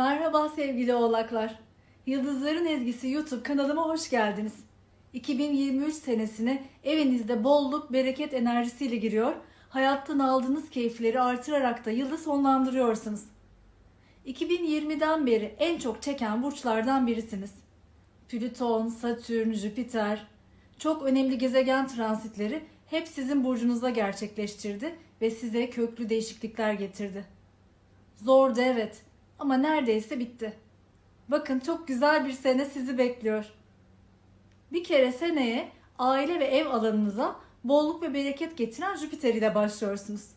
Merhaba sevgili oğlaklar. Yıldızların Ezgisi YouTube kanalıma hoş geldiniz. 2023 senesine evinizde bolluk, bereket enerjisiyle giriyor. Hayattan aldığınız keyifleri artırarak da yılı sonlandırıyorsunuz. 2020'den beri en çok çeken burçlardan birisiniz. Plüton, Satürn, Jüpiter, çok önemli gezegen transitleri hep sizin burcunuzda gerçekleştirdi ve size köklü değişiklikler getirdi. Zordu evet ama neredeyse bitti. Bakın çok güzel bir sene sizi bekliyor. Bir kere seneye aile ve ev alanınıza bolluk ve bereket getiren Jüpiter ile başlıyorsunuz.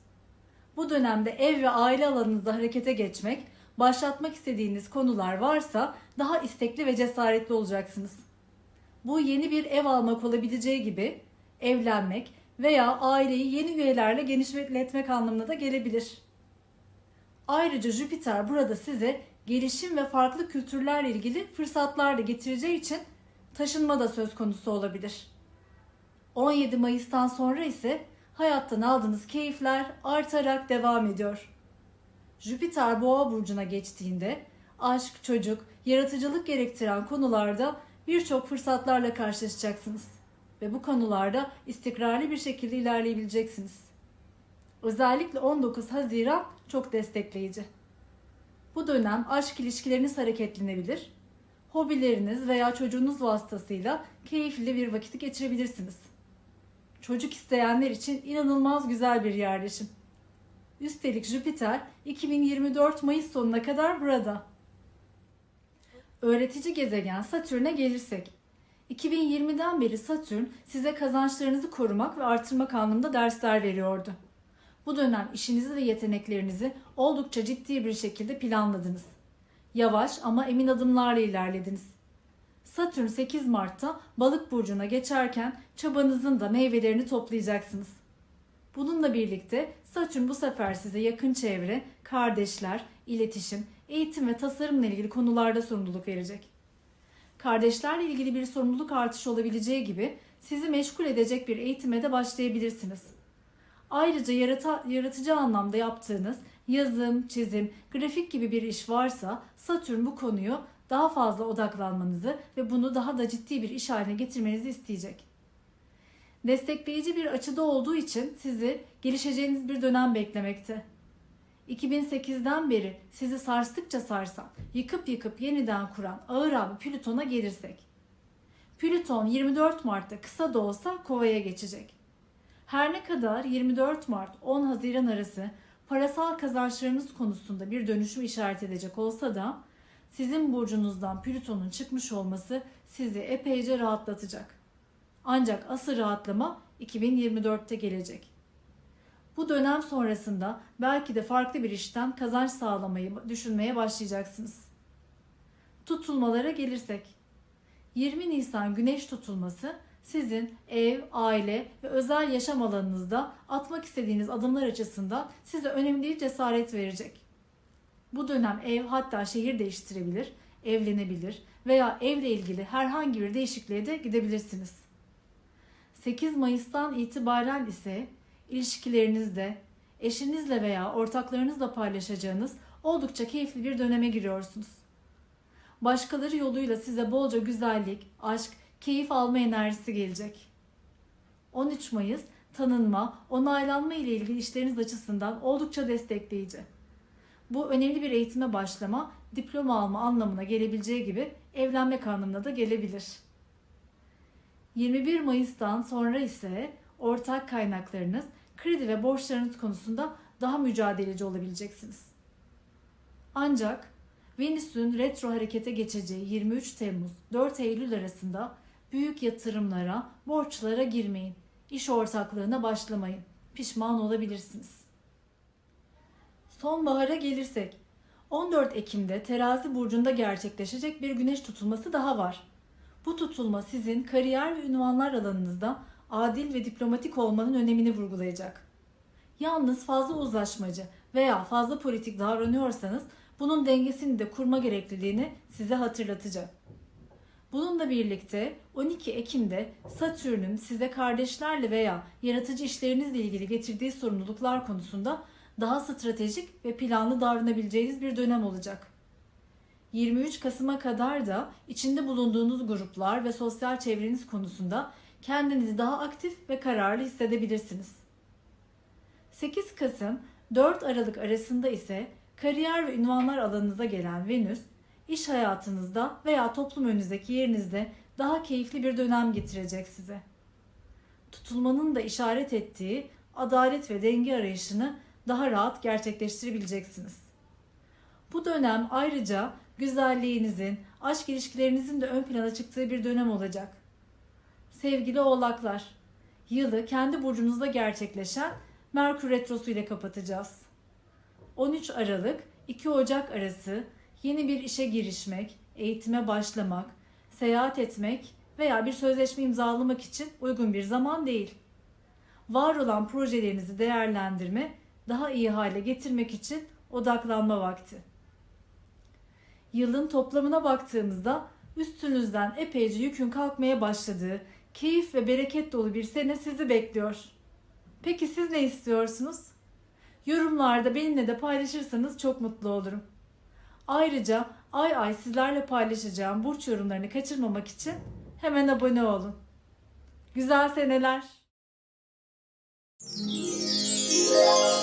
Bu dönemde ev ve aile alanınızda harekete geçmek, başlatmak istediğiniz konular varsa daha istekli ve cesaretli olacaksınız. Bu yeni bir ev almak olabileceği gibi evlenmek veya aileyi yeni üyelerle genişletmek anlamına da gelebilir. Ayrıca Jüpiter burada size gelişim ve farklı kültürlerle ilgili fırsatlar da getireceği için taşınma da söz konusu olabilir. 17 Mayıs'tan sonra ise hayattan aldığınız keyifler artarak devam ediyor. Jüpiter Boğa burcuna geçtiğinde aşk, çocuk, yaratıcılık gerektiren konularda birçok fırsatlarla karşılaşacaksınız ve bu konularda istikrarlı bir şekilde ilerleyebileceksiniz. Özellikle 19 Haziran çok destekleyici. Bu dönem aşk ilişkileriniz hareketlenebilir. Hobileriniz veya çocuğunuz vasıtasıyla keyifli bir vakit geçirebilirsiniz. Çocuk isteyenler için inanılmaz güzel bir yerleşim. Üstelik Jüpiter 2024 Mayıs sonuna kadar burada. Öğretici gezegen Satürn'e gelirsek, 2020'den beri Satürn size kazançlarınızı korumak ve artırmak anlamında dersler veriyordu. Bu dönem işinizi ve yeteneklerinizi oldukça ciddi bir şekilde planladınız. Yavaş ama emin adımlarla ilerlediniz. Satürn 8 Mart'ta Balık burcuna geçerken çabanızın da meyvelerini toplayacaksınız. Bununla birlikte Satürn bu sefer size yakın çevre, kardeşler, iletişim, eğitim ve tasarımla ilgili konularda sorumluluk verecek. Kardeşlerle ilgili bir sorumluluk artışı olabileceği gibi sizi meşgul edecek bir eğitime de başlayabilirsiniz. Ayrıca yarata, yaratıcı anlamda yaptığınız yazım, çizim, grafik gibi bir iş varsa Satürn bu konuyu daha fazla odaklanmanızı ve bunu daha da ciddi bir iş haline getirmenizi isteyecek. Destekleyici bir açıda olduğu için sizi gelişeceğiniz bir dönem beklemekte. 2008'den beri sizi sarstıkça sarsan, yıkıp yıkıp yeniden kuran ağır abi Plüton'a gelirsek. Plüton 24 Mart'ta kısa da olsa kovaya geçecek. Her ne kadar 24 Mart 10 Haziran arası parasal kazançlarınız konusunda bir dönüşüm işaret edecek olsa da sizin burcunuzdan Plüton'un çıkmış olması sizi epeyce rahatlatacak. Ancak asıl rahatlama 2024'te gelecek. Bu dönem sonrasında belki de farklı bir işten kazanç sağlamayı düşünmeye başlayacaksınız. Tutulmalara gelirsek. 20 Nisan güneş tutulması sizin ev, aile ve özel yaşam alanınızda atmak istediğiniz adımlar açısından size önemli cesaret verecek. Bu dönem ev hatta şehir değiştirebilir, evlenebilir veya evle ilgili herhangi bir değişikliğe de gidebilirsiniz. 8 Mayıs'tan itibaren ise ilişkilerinizde eşinizle veya ortaklarınızla paylaşacağınız oldukça keyifli bir döneme giriyorsunuz. Başkaları yoluyla size bolca güzellik, aşk, keyif alma enerjisi gelecek. 13 Mayıs tanınma, onaylanma ile ilgili işleriniz açısından oldukça destekleyici. Bu önemli bir eğitime başlama, diploma alma anlamına gelebileceği gibi evlenmek anlamına da gelebilir. 21 Mayıs'tan sonra ise ortak kaynaklarınız, kredi ve borçlarınız konusunda daha mücadeleci olabileceksiniz. Ancak Venüs'ün retro harekete geçeceği 23 Temmuz 4 Eylül arasında büyük yatırımlara, borçlara girmeyin. İş ortaklığına başlamayın. Pişman olabilirsiniz. Sonbahara gelirsek 14 Ekim'de Terazi burcunda gerçekleşecek bir güneş tutulması daha var. Bu tutulma sizin kariyer ve ünvanlar alanınızda adil ve diplomatik olmanın önemini vurgulayacak. Yalnız fazla uzlaşmacı veya fazla politik davranıyorsanız bunun dengesini de kurma gerekliliğini size hatırlatacak. Bununla birlikte 12 Ekim'de Satürn'ün size kardeşlerle veya yaratıcı işlerinizle ilgili getirdiği sorumluluklar konusunda daha stratejik ve planlı davranabileceğiniz bir dönem olacak. 23 Kasım'a kadar da içinde bulunduğunuz gruplar ve sosyal çevreniz konusunda kendinizi daha aktif ve kararlı hissedebilirsiniz. 8 Kasım 4 Aralık arasında ise kariyer ve ünvanlar alanınıza gelen Venüs, iş hayatınızda veya toplum önünüzdeki yerinizde daha keyifli bir dönem getirecek size. Tutulmanın da işaret ettiği adalet ve denge arayışını daha rahat gerçekleştirebileceksiniz. Bu dönem ayrıca güzelliğinizin, aşk ilişkilerinizin de ön plana çıktığı bir dönem olacak. Sevgili oğlaklar, yılı kendi burcunuzda gerçekleşen Merkür Retrosu ile kapatacağız. 13 Aralık 2 Ocak arası yeni bir işe girişmek, eğitime başlamak, seyahat etmek veya bir sözleşme imzalamak için uygun bir zaman değil. Var olan projelerinizi değerlendirme, daha iyi hale getirmek için odaklanma vakti. Yılın toplamına baktığımızda üstünüzden epeyce yükün kalkmaya başladığı, keyif ve bereket dolu bir sene sizi bekliyor. Peki siz ne istiyorsunuz? Yorumlarda benimle de paylaşırsanız çok mutlu olurum. Ayrıca ay ay sizlerle paylaşacağım burç yorumlarını kaçırmamak için hemen abone olun. Güzel seneler.